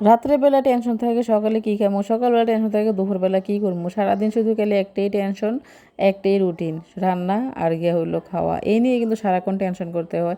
রাত্রেবেলা টেনশন থাকে, সকালে কী খাব? সকালবেলা টেনশন থাকে, দুপুরবেলা কী করব? সারাদিন শুধু গেলে একটাই টেনশন একটাই রুটিন রান্না আর গিয়ে হইল খাওয়া। এই নিয়ে কিন্তু সারাক্ষণ টেনশন করতে হয়।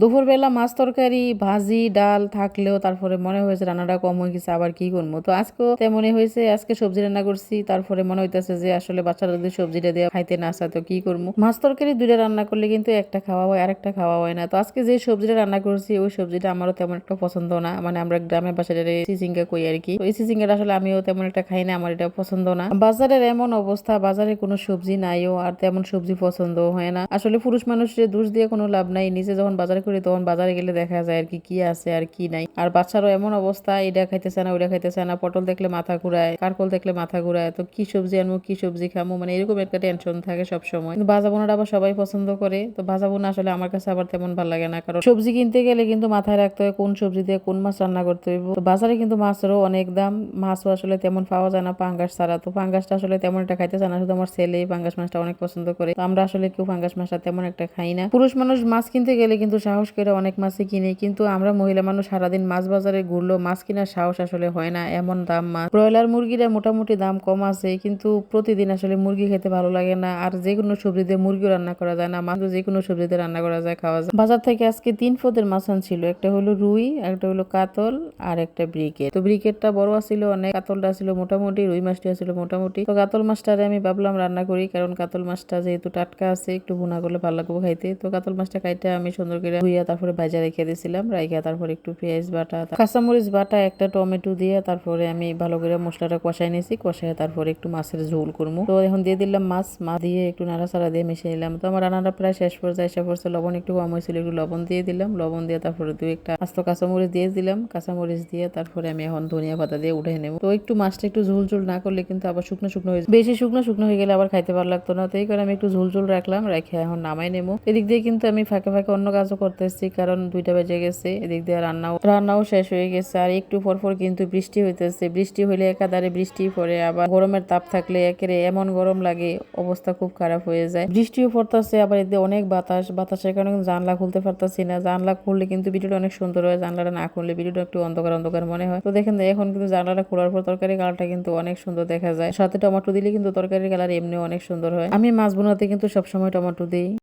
দুপুরবেলা মাছ তরকারি, ভাজি, ডাল থাকলেও তারপরে মনে হয়েছে রান্নাটা কম হয়ে গেছে, আবার কি করব? তো আজকেও তেমনই হয়েছে, আজকে সবজি রান্না করছি, তারপরে মনে হইতেছে যে আসলে বাচ্চারা যদি সবজিটা দিয়ে খাইতে না আসা তো কি করব? মাছ তরকারি দুইটা রান্না করলে কিন্তু একটা খাওয়া হয় আর একটা খাওয়া হয় না। তো আজকে যে সবজিটা রান্না করছি, ওই সবজিটা আমারও তেমন একটা পছন্দ না। মানে আমরা গ্রামের বাসায় সিজিঙ্গা কই আর কি। এই সিজিঙ্গাটা আসলে আমিও তেমন একটা খাই না, আমার এটা পছন্দ না। বাজারের এমন অবস্থা, বাজারে কোনো সবজি নাইও, আর তেমন সবজি পছন্দ হয় না। আসলে পুরুষ মানুষের দোষ দিয়ে কোনো লাভ নাই। নিজে যখন বাজারে করি তখন বাজারে গেলে দেখা যায় আর কি কি আছে আর কি নাই। আর বাচ্চারও এমন অবস্থা, এটা খাইতেছে না, ওইটা খাইতেছে না, পটল দেখলে মাথা ঘুরায় কারকল দেখলে মাথা ঘুরায়, তো কি সবজি আনব, কি সবজি খামো মানে এরকম একটা টেনশন থাকে সব সময় কিন্তু ভাজা বোনাটা আবার সবাই পছন্দ করে, তো ভাজা বোনা আসলে আমার কাছে আবার তেমন ভালো লাগে না, কারণ সবজি কিনতে গেলে কিন্তু মাথায় রাখতে হয় কোন সবজি দিয়ে কোন মাছ রান্না করতে হইব। তো বাজারে কিন্তু মাছেরও অনেক দাম, মাছও আসলে তেমন পাওয়া যায় না পাঙ্গাস ছাড়া। তো পাঙ্গাসটা আসলে তেমন একটা খাইতে চায় না, শুধু আমার ছেলে পাঙ্গাস মাছটা অনেক পছন্দ করে। তো আমরা আসলে কেউ পাঙ্গাস মাছটা তেমন একটা খাই না। পুরুষ মানুষ মাছ কিনতে গেলে কিন্তু সাহস করে অনেক মাছই কিনে, কিন্তু আমরা মহিলা মানুষ সারাদিন মাছ বাজারে ঘুরলো মাছ কেনার সাহস আসলে হয় না, এমন দাম মাছ। ব্রয়লার মুরগিরা মোটামুটি দাম কম আছে, কিন্তু প্রতিদিন আসলে মুরগি খেতে ভালো লাগে না, আর যে কোনো সবজি দিয়ে মুরগিও রান্না করা যায় না, মাছ যে কোনো সবজি দিয়ে রান্না করা যায়, খাওয়া যায়। বাজার থেকে আজকে তিন পদের মাছ আনছিল, একটা হলো রুই একটা হলো কাতল, আর একটা ব্রিকেট। তো ব্রিকেটটা বড় আছিল অনেক, কাতলটা ছিল মোটামুটি, রুই মাছটা ছিল মোটামুটি। তো কাতল মাছটারে আমি ভাবলাম রান্না করি, কারণ কাতল মাছটা যেহেতু টাটকা আছে, একটু ভুনা করলে ভালো লাগবে খাইতে। তো কাতল মাছটা খাইতে আমি সুন্দর করে ধুইয়া তারপরে ভাজা রেখে দিয়েছিলাম, রাইখা তারপরে একটু পেঁয়াজ বাটা কাঁচামরিচ বাটা, একটা টমেটো দিয়ে তারপরে আমি ভালো করে মশলাটা কষাই নিয়েছি কষাই তারপরে একটু মাছের ঝোল করব। তো এখন দিয়ে দিলাম মাছ মাছ দিয়ে একটু নাড়াচাড়া দিয়ে মিশিয়ে নিলাম। তো আমার রান্নাটা প্রায় শেষ পর্যায়ে, এসে পড়ছে, লবণ একটু কম হয়েছিল, একটু লবণ দিয়ে দিলাম। লবণ দিয়ে তারপরে দু একটা আস্ত কাঁচামরিচ দিয়ে দিলাম। কাঁচামরিচ দিয়ে তারপরে আমি এখন ধনিয়া পাতা দিয়ে উঠে নেব। তো একটু মাছটা একটু ঝোল ঝোল না করলে কিন্তু আবার শুকনো শুকনো হয়ে বেশি শুকনো শুকনো হয়ে গেলে আবার খাইতে ভালো লাগতো না। তো এই করে আমি একটু ঝোল ঝোল রাখলাম রেখে এখন নামাই নেব। এদিক দিয়ে কিন্তু আমি ফাঁকে ফাঁকে অন্য কাজও করতেছি, কারণ দুইটা বেজে গেছে, এদিক দিয়ে রান্নাও রান্নাও শেষ হয়ে গেছে। আর একটু পর পর কিন্তু বৃষ্টি হইতেছে। বৃষ্টি হইলে একাধারে বৃষ্টি পড়ে, আবার গরমের তাপ থাকলে একেরে এমন গরম লাগে, অবস্থা খুব খারাপ হয়ে যায়। বৃষ্টিও পড়তেছে, আবার এদিকে অনেক বাতাস। বাতাসের কারণে জানলা খুলতে পারতাছি না। জানলা খুললে কিন্তু ভিডিওটা অনেক সুন্দর হয়, জানলাটা না খুললে ভিডিওটা একটু অন্ধকার অন্ধকার মনে হয়। তো দেখেন, এখন কিন্তু জানলাটা খোলার পর তরকারি কালারটা কিন্তু অনেক সুন্দর দেখা যায়। সাথে টমেটো দিলে কিন্তু তরকারির কালার এমনিও অনেক সুন্দর হয়। আমি মাছ বোনাতে কিন্তু সবসময় টমেটো দিই।